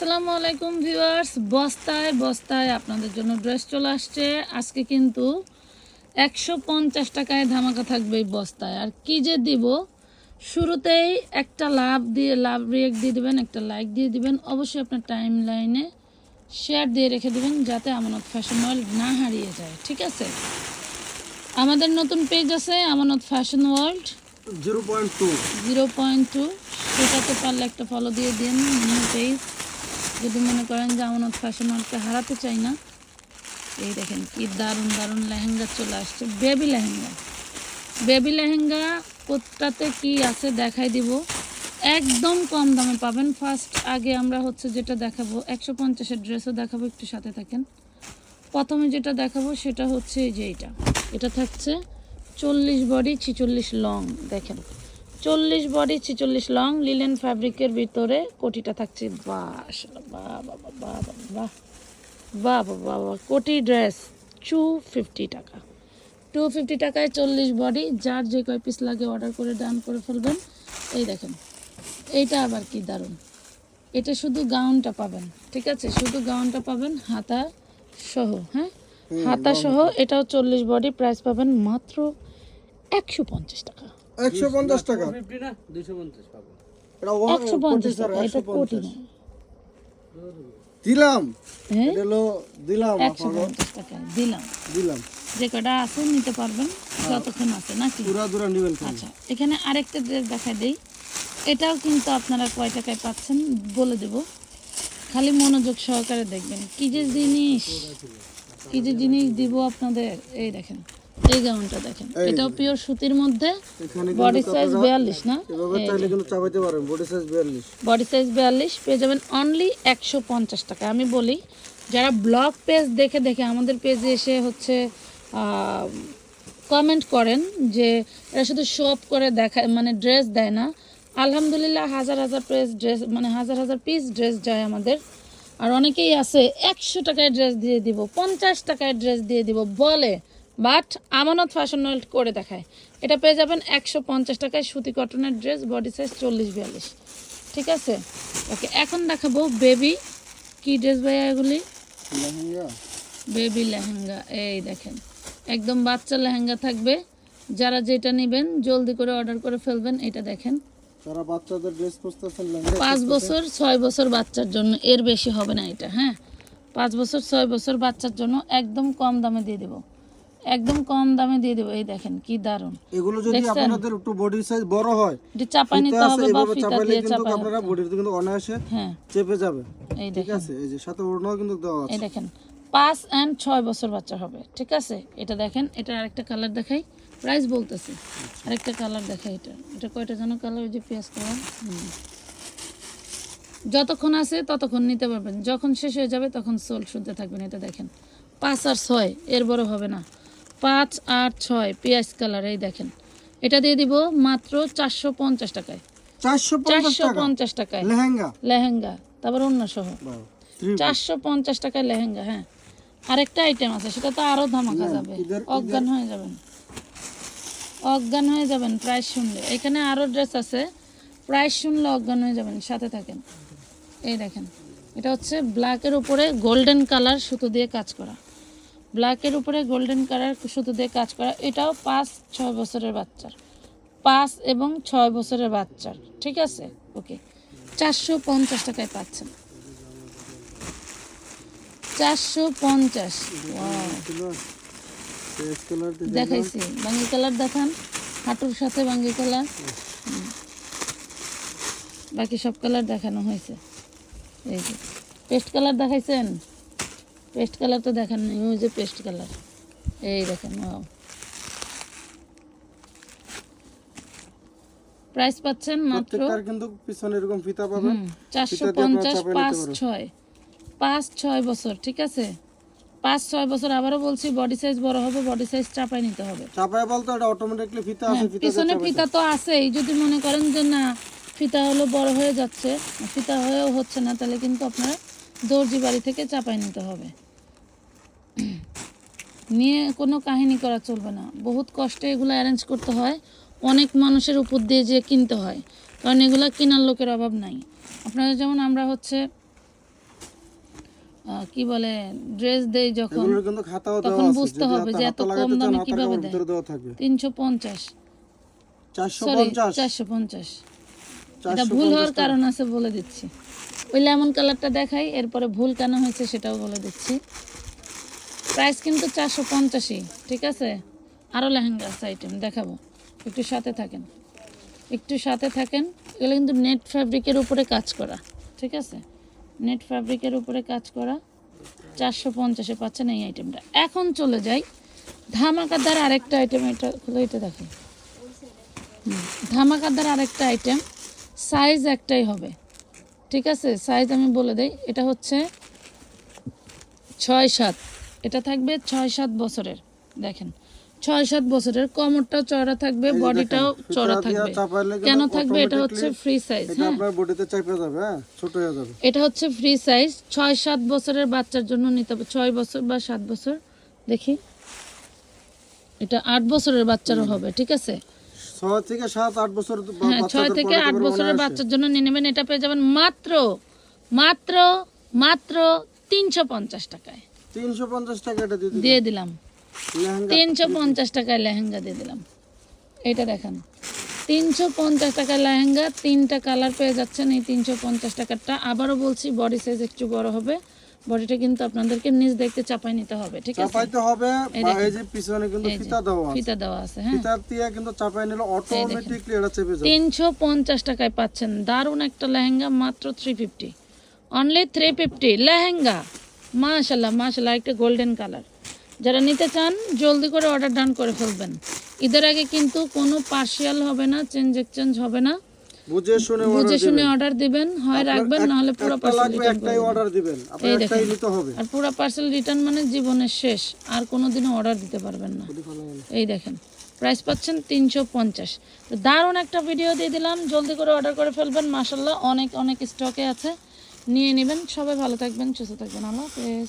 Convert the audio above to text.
আসসালামু আলাইকুম ভিউয়ার্স। বস্তায় বস্তায় আপনাদের জন্য ড্রেস চলে আসছে। আজকে কিন্তু একশো পঞ্চাশ টাকায় ধামাকা থাকবে এই বস্তায়। আর কি যে দিব? শুরুতেই একটা লাভ দিয়ে লাভ রিয়েক্ট দিয়ে দিবেন একটা লাইক দিয়ে দিবেন। অবশ্যই আপনার টাইম লাইনে শেয়ার দিয়ে রেখে দেবেন যাতে আমানত ফ্যাশন ওয়ার্ল্ড না হারিয়ে যায়। ঠিক আছে? আমাদের নতুন পেজ আছে Amanat fashion world. Zero point two. Zero point two. সেটাতে পারলে একটা ফলো দিয়ে দিন। New page. যদি মনে করেন যে আমানত ফ্যাশন ওয়ার্ল্ডকে হারাতে চাই না, এই দেখেন কি দারুণ দারুণ লেহেঙ্গা চলে আসছে, বেবি লেহেঙ্গা। বেবি লেহেঙ্গা কোথাতে কি আছে দেখাই দিব। একদম কম দামে পাবেন। ফার্স্ট আগে আমরা হচ্ছে যেটা দেখাবো, একশো পঞ্চাশের ড্রেসও দেখাবো, একটু সাথে থাকেন। প্রথমে যেটা দেখাবো সেটা হচ্ছে এই যে এটা এটা থাকছে চল্লিশ বডি, ছিচল্লিশ লং, দেখেন। চল্লিশ বডি ছিচল্লিশ লং লিলেন ফ্যাব্রিকের ভিতরে কোটিটা থাকছে। বাস বাহ বাবা বাহ বাহ বাহ বাহ বাহ কোটি ড্রেস টু ফিফটি টাকা। টু ফিফটি টাকায় চল্লিশ বডি যার যে কয় পিস লাগে অর্ডার করে ডান করে ফেলবেন। এই দেখেন এইটা আবার কি দারুণ। এটা শুধু গাউনটা পাবেন ঠিক আছে? শুধু গাউনটা পাবেন হাতা সহ হ্যাঁ? হাতা সহ এটাও চল্লিশ বডি প্রাইস পাবেন মাত্র একশো পঞ্চাশ টাকা। একশো পঞ্চাশ টাকা। দুইশো পঞ্চাশ পাবো একশো পঞ্চাশ টাকা এটা কোটি না দিলাম। হ্যাঁ? হলো দিলাম একশো পঞ্চাশ টাকায় দিলাম। দিলাম। যে কটা আছে নিতে পারবেন যতক্ষণ আছে নাকি? পুরা দুরা নিবেন আচ্ছা এখানে আরেকটা ড্রেস দেখা দেই। এটাও কিন্তু আপনারা কয় টাকায় পাচ্ছেন বলে দেব। খালি মনোযোগ সহকারে দেখবেন। কি যে জিনিস কি যে জিনিস দিব আপনাদের এই দেখেন। এই গাউনটা দেখেন এটাও পিওর সুতির মধ্যে বডি সাইজ বিয়াল্লিশ না? এভাবে চাইলে কিন্তু চাপাইতে পারেন বডি সাইজ বিয়াল্লিশ। বডি সাইজ বিয়াল্লিশ পেয়ে যাবেন অনলি একশো পঞ্চাশ টাকা। আমি বলি যারা ব্লগ পেজ দেখে দেখে আমাদের পেজে এসে হচ্ছে কমেন্ট করেন যে এরা শুধু শপ করে দেখায় মানে ড্রেস দেয় না। আলহামদুলিল্লাহ হাজার হাজার পিস ড্রেস মানে হাজার হাজার পিস ড্রেস যায় আমাদের। আর অনেকেই আছে একশো টাকায় ড্রেস দিয়ে দিব পঞ্চাশ টাকায় ড্রেস দিয়ে দিব বলে বাট আমানত ফ্যাশন ওয়ার্ল্ড করে দেখায়। এটা পেয়ে যাবেন একশো পঞ্চাশ টাকায় সুতি কটনের ড্রেস বডি সাইজ চল্লিশ বিয়াল্লিশ। ঠিক আছে? ওকে এখন দেখাবো বেবি কি ড্রেস ভাইয়া এগুলি? বেবি লেহেঙ্গা এই দেখেন। একদম বাচ্চা লেহেঙ্গা থাকবে। যারা যেটা নেবেন জলদি করে অর্ডার করে ফেলবেন এটা দেখেন। যারা বাচ্চাদের ড্রেস খুঁজতেছেন পাঁচ বছর ছয় বছর বাচ্চার জন্য এর বেশি হবে না এটা হ্যাঁ? পাঁচ বছর ছয় বছর বাচ্চার জন্য একদম কম দামে দিয়ে দেবো। একদম কম দামে দিয়ে দেবো। এই দেখেন কি দারুণ। এগুলো যদি আপনাদের একটু বডি সাইজ বড় হয় এটি চাপাই নিতে হবে বা ফিতা দিয়ে চাপাই আপনারা বডিতে কিন্তু অনায়াসে হ্যাঁ। চেপে যাবে। এই ঠিক আছে এই যে সাথে ওড়নাও কিন্তু দেওয়া এই দেখেন পাঁচ অ্যান্ড ছয় বছর বাচ্চা হবে ঠিক আছে? এটা দেখেন এটা আরেকটা কালার দেখাই। প্রাইস বলতেছি আরেকটা কালার দেখাই এটা। এটা কয়টা যেন কালার ওই যে পেঁয়াজ কালার যতক্ষণ আছে ততক্ষণ নিতে পারবেন। যখন শেষ হয়ে যাবে তখন সোল শুনতে থাকবেন এটা দেখেন। পাঁচ আর ছয় এর বড় হবে না। পাঁচ আর ছয় পেঁয়াজ কালার এই দেখেন। এটা দিয়ে দিব মাত্র চারশো পঞ্চাশ টাকায়। চারশো পঞ্চাশ টাকায়। লেহেঙ্গা? লেহেঙ্গা তারপর অন্য সহ। চারশো পঞ্চাশ টাকায় লেহেঙ্গা হ্যাঁ। আরেকটা আইটেম আছে সেটা তো আরও ধামাকা যাবে। অজ্ঞান হয়ে যাবেন। অজ্ঞান হয়ে যাবেন প্রাইস শুনলে। এখানে আরও ড্রেস আছে প্রাইস শুনলে অজ্ঞান হয়ে যাবেন সাথে থাকেন। এই দেখেন এটা হচ্ছে ব্ল্যাকের উপরে গোল্ডেন কালার সুতো দিয়ে কাজ করা। ব্ল্যাকের উপরে গোল্ডেন কালার সুতো দিয়ে কাজ করা, এটাও পাঁচ, ছয় বছরের বাচ্চার। পাঁচ এবং ছয় বছরের বাচ্চার, ঠিক আছে? ওকে চারশো পঞ্চাশ টাকায় পাচ্ছেন। চারশো পঞ্চাশ দেখাইছি, বাঙ্গি কালার দেখান, হাঁটুর সাথে বাঙ্গি কালার। বাকি সব কালার দেখানো হয়েছে। এই যে পেস্ট কালার দেখাইছেন? পেস্ট কালার তো দেখান নাই ওই যে পেস্ট কালার এই দেখেন ও প্রাইস পাচ্ছেন মাত্র কিন্তু পিছনে এরকম ফিতা পাবেন। চারশো ফিতা দিয়ে আপনারা পঞ্চাশ চাপায় নিতে পাঁচ পারেন। ছয় পাঁচ ছয় বছর ঠিক আছে? পাঁচ ছয় বছর আবারও বলছি বডি সাইজ বড় হবে বডি সাইজ চাপাই নিতে হবে। চাপায় বলতে এটা অটোমেটিকলি ফিতা আছে হ্যাঁ, ফিতা পিছনে ফিতা তো আছেই যদি মনে করেন যে না ফিতা হলো বড় হয়ে যাচ্ছে ফিতা হয়েও হচ্ছে না তাহলে কিন্তু আপনার দর্জি বাড়ি থেকে চাপাই নিতে হবে। নিয়ে কোনো কাহিনী করা চলবে না। বহুত কষ্টে এগুলো অ্যারেঞ্জ করতে হয়। অনেক মানুষের উপর দিয়ে যে কিনতে হয়। কারণ এগুলো কেনার লোকের অভাব নাই। আপনারা যেমন আমরা হচ্ছে কি বলে ড্রেস দেই যখন তখন বুঝতে হবে যে এত কম দামে কীভাবে দেয়। তিনশো পঞ্চাশ। চারশো পঞ্চাশ? এটা ভুল হওয়ার কারণ আছে বলে দিচ্ছি। ওই লেমন কালারটা দেখাই এরপরে ভুল কেন হয়েছে সেটাও বলে দিচ্ছি। প্রাইস কিন্তু চারশো পঞ্চাশি ঠিক আছে? আরও লেহেঙ্গা আছে আইটেম দেখাবো। একটু সাথে থাকেন। একটু সাথে থাকেন এগুলো কিন্তু নেট ফ্যাব্রিকের উপরে কাজ করা ঠিক আছে? নেট ফ্যাব্রিকের উপরে কাজ করা চারশো পঞ্চাশে পাচ্ছেন এই আইটেমটা এখন চলে যাই ধামাকাদার আরেকটা আইটেম এটা খুলে এটা দেখো হুম, ধামাকাদার আরেকটা আইটেম সাইজ একটাই হবে। ঠিক আছে? সাইজ আমি বলে দেই। এটা হচ্ছে ছয় সাত। এটা থাকবে ছয় সাত বছরের। দেখেন ছয় সাত বছরের। কোমরটাও চড়া থাকবে বডিটাও চড়া থাকবে। কেন থাকবে? এটা হচ্ছে ফ্রি সাইজ হ্যাঁ? আপনার বডিতে চাপে যাবে হ্যাঁ? ছোট হয়ে যাবে। এটা হচ্ছে ফ্রি সাইজ ছয় সাত বছরের বাচ্চার জন্য নিতে হবে। ছয় বছর বা সাত বছর। দেখি। এটা আট বছরের বাচ্চারও হবে ঠিক আছে? ছয় থেকে সাত আট বছর বা- হ্যাঁ থেকে বছরের বাচ্চার জন্য নিয়ে নেবেন এটা পেয়ে যাবেন মাত্র মাত্র মাত্র তিনশো পঞ্চাশ টাকায়। তিনশো পঞ্চাশ টাকা দিয়ে দিয়ে দিলাম। তিনশো পঞ্চাশ টাকায় লেহেঙ্গা দিয়ে দিলাম। এটা দেখেন তিনশো পঞ্চাশ টাকার লেহেঙ্গা তিনটা কালার পেয়ে যাচ্ছেন এই তিনশো পঞ্চাশ টাকারটা। আবারও বলছি বডি সাইজ একটু বড় হবে। বডিটা কিন্তু আপনাদেরকে নিজ দেখতে চাপাই নিতে হবে ঠিক আছে? চাপাইতে হবে এই যে পিছনে কিন্তু ফিতা দেওয়া আছে। ফিতা দেওয়া আছে হ্যাঁ। ফিতার দিয়ে কিন্তু চাপাই নিলে অটোমেটিকলি এটা চেপে যাবে। তিনশো পঞ্চাশ টাকায় পাচ্ছেন। দারুণ একটা লেহেঙ্গা মাত্র three fifty only three fifty lehenga মাশাল্লাহ মাশাল্লাহ একটা গোল্ডেন কালার যারা নিতে চান জলদি করে অর্ডার ডান করে ফেলবেন। ঈদের আগে কিন্তু কোনো পার্সিয়াল হবে না চেঞ্জ এক্সচেঞ্জ হবে না। বুঝে শুনে বুঝে শুনে অর্ডার দিবেন হয় রাখবেন এক- নাহলে পুরো পার্সেল রিটার্ন একটাই অর্ডার দিবেন। আপনার একটাই নিতে হবে। আর পুরো পার্সেল রিটার্ন মানে জীবনের শেষ আর কোনোদিনও অর্ডার দিতে পারবেন না। এই দেখেন প্রাইস পাচ্ছেন তিনশো পঞ্চাশ। তো দারুণ একটা ভিডিও দিয়ে দিলাম জলদি করে অর্ডার করে ফেলবেন মাসাল্লাহ অনেক অনেক স্টকে আছে। নিয়ে নেবেন সবাই ভালো থাকবেন সুস্থ থাকবেন আল্লাহ হাফেজ।